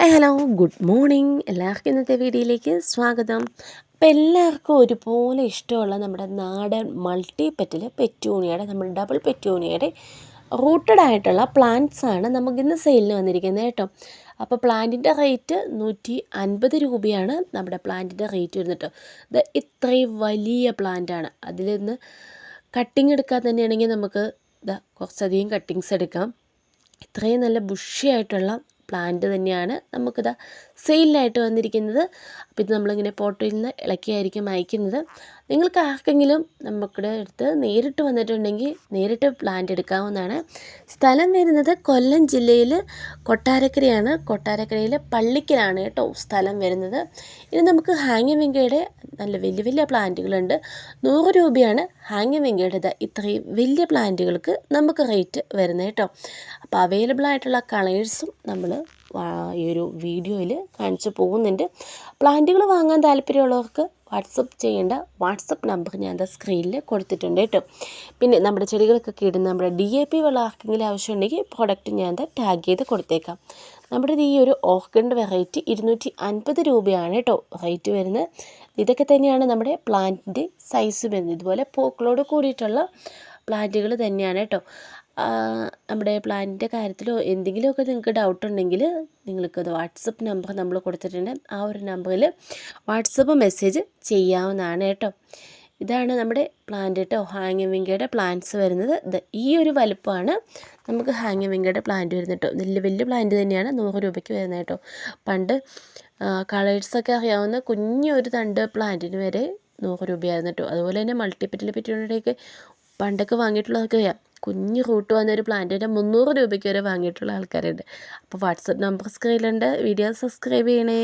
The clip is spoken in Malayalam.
Hi hello. Good morning. എല്ലാവർക്കും ഇന്നത്തെ വീഡിയോയിലേക്ക് സ്വാഗതം. അപ്പം എല്ലാവർക്കും ഒരുപോലെ ഇഷ്ടമുള്ള നമ്മുടെ നാടൻ മൾട്ടി പെറ്റിലെ പെറ്റൂണിയുടെ നമ്മുടെ ഡബിൾ പെറ്റൂണിയുടെ റൂട്ടഡ് ആയിട്ടുള്ള പ്ലാന്റ്സ് ആണ് നമുക്കിന്ന് സെയിലിന് വന്നിരിക്കുന്നത് കേട്ടോ. അപ്പോൾ പ്ലാന്റിന്റെ റേറ്റ് നൂറ്റി അൻപത് രൂപയാണ് നമ്മുടെ പ്ലാന്റിന്റെ റേറ്റ് വരുന്നത് കേട്ടോ. ഇത് ഇത്രയും വലിയ പ്ലാന്റാണ് അതിൽ നിന്ന് കട്ടിങ് എടുക്കാൻ തന്നെയാണെങ്കിൽ നമുക്ക് ഇതാ കുറച്ചധികം കട്ടിങ്സ് എടുക്കാം. ഇത്രയും നല്ല ബുഷിയായിട്ടുള്ള പ്ലാന്റ് തന്നെയാണ് നമുക്കിത് സെയിലിനായിട്ട് വന്നിരിക്കുന്നത്. അപ്പോൾ ഇത് നമ്മളിങ്ങനെ പോട്ടിൽ നിന്ന് ഇളക്കിയായിരിക്കും അയക്കുന്നത്. നിങ്ങൾക്ക് ആർക്കെങ്കിലും നമുക്കിടെ അടുത്ത് നേരിട്ട് വന്നിട്ടുണ്ടെങ്കിൽ നേരിട്ട് പ്ലാന്റ് എടുക്കാവുന്നതാണ്. സ്ഥലം വരുന്നത് കൊല്ലം ജില്ലയിൽ കൊട്ടാരക്കരയാണ്. കൊട്ടാരക്കരയിലെ പള്ളിക്കലാണ് കേട്ടോ സ്ഥലം വരുന്നത്. ഇത് നമുക്ക് ഹാങ്ങി വെങ്കയുടെ നല്ല വലിയ വലിയ പ്ലാന്റുകളുണ്ട് നൂറ് രൂപയാണ് ഹാങ്ങി വെങ്കയുടേത് ഇത്രയും വലിയ പ്ലാന്റുകൾക്ക് നമുക്ക് റേറ്റ് വരുന്നത് കേട്ടോ. അപ്പോൾ അവൈലബിൾ ആയിട്ടുള്ള കളേഴ്സും നമ്മൾ ഈ ഒരു വീഡിയോയിൽ കാണിച്ചു പോകുന്നുണ്ട്. പ്ലാന്റുകൾ വാങ്ങാൻ താല്പര്യമുള്ളവർക്ക് വാട്സപ്പ് ചെയ്യേണ്ട വാട്സപ്പ് നമ്പർ ഞാൻ എന്താ സ്ക്രീനിൽ കൊടുത്തിട്ടുണ്ട് കേട്ടോ. പിന്നെ നമ്മുടെ ചെടികൾക്കൊക്കെ ഇടുന്ന നമ്മുടെ ഡി എ പി വെള്ളം ആർക്കെങ്കിലും ആവശ്യമുണ്ടെങ്കിൽ പ്രോഡക്റ്റ് ഞാൻ എന്താ ടാഗ് ചെയ്ത് കൊടുത്തേക്കാം. നമ്മുടെ ഈ ഒരു ഓർക്കിഡ് വെറൈറ്റി ഇരുന്നൂറ്റി അൻപത് രൂപയാണ് കേട്ടോ റേറ്റ് വരുന്നത്. ഇതൊക്കെ തന്നെയാണ് നമ്മുടെ പ്ലാന്റിന്റെ സൈസ് വരുന്നത്. ഇതുപോലെ പൂക്കളോട് കൂടിയിട്ടുള്ള പ്ലാന്റുകൾ തന്നെയാണ് കേട്ടോ. നമ്മുടെ പ്ലാനിന്റെ കാര്യത്തിലോ എന്തെങ്കിലുമൊക്കെ നിങ്ങൾക്ക് ഡൗട്ട് ഉണ്ടെങ്കിൽ നിങ്ങൾക്കത് വാട്സപ്പ് നമ്പർ നമ്മൾ കൊടുത്തിട്ടുണ്ട്. ആ ഒരു നമ്പറിൽ വാട്സപ്പ് മെസ്സേജ് ചെയ്യാവുന്നതാണ് കേട്ടോ. ഇതാണ് നമ്മുടെ പ്ലാന്റ് കേട്ടോ ഹാങ്ങി വിങ്കയുടെ പ്ലാന്റ്സ് വരുന്നത് ഈ ഒരു വലുപ്പമാണ് നമുക്ക് ഹാങ്ങി വിങ്കയുടെ പ്ലാന്റ് വരുന്നത് കേട്ടോ. വലിയ വലിയ പ്ലാന്റ് തന്നെയാണ്. നൂറ് രൂപയ്ക്ക് വരുന്നത് കേട്ടോ. പണ്ട് കളേഴ്സൊക്കെ അറിയാവുന്ന കുഞ്ഞൊരു തണ്ട് പ്ലാന്റിന് വരെ നൂറ് രൂപയായിരുന്നു കേട്ടോ. അതുപോലെ തന്നെ മൾട്ടിപ്പറ്റിൽ പറ്റിയുടെയൊക്കെ പണ്ടൊക്കെ വാങ്ങിയിട്ടുള്ളതൊക്കെ അറിയാം കുഞ്ഞ് റൂട്ട് വന്ന ഒരു പ്ലാന്റിന് മുന്നൂറ് രൂപയ്ക്ക് വരെ വാങ്ങിയിട്ടുള്ള ആൾക്കാരുണ്ട്. അപ്പോൾ വാട്സപ്പ് നമ്പർ സ്ക്രീനിലുണ്ട്. വീഡിയോ സബ്സ്ക്രൈബ് ചെയ്യണേ.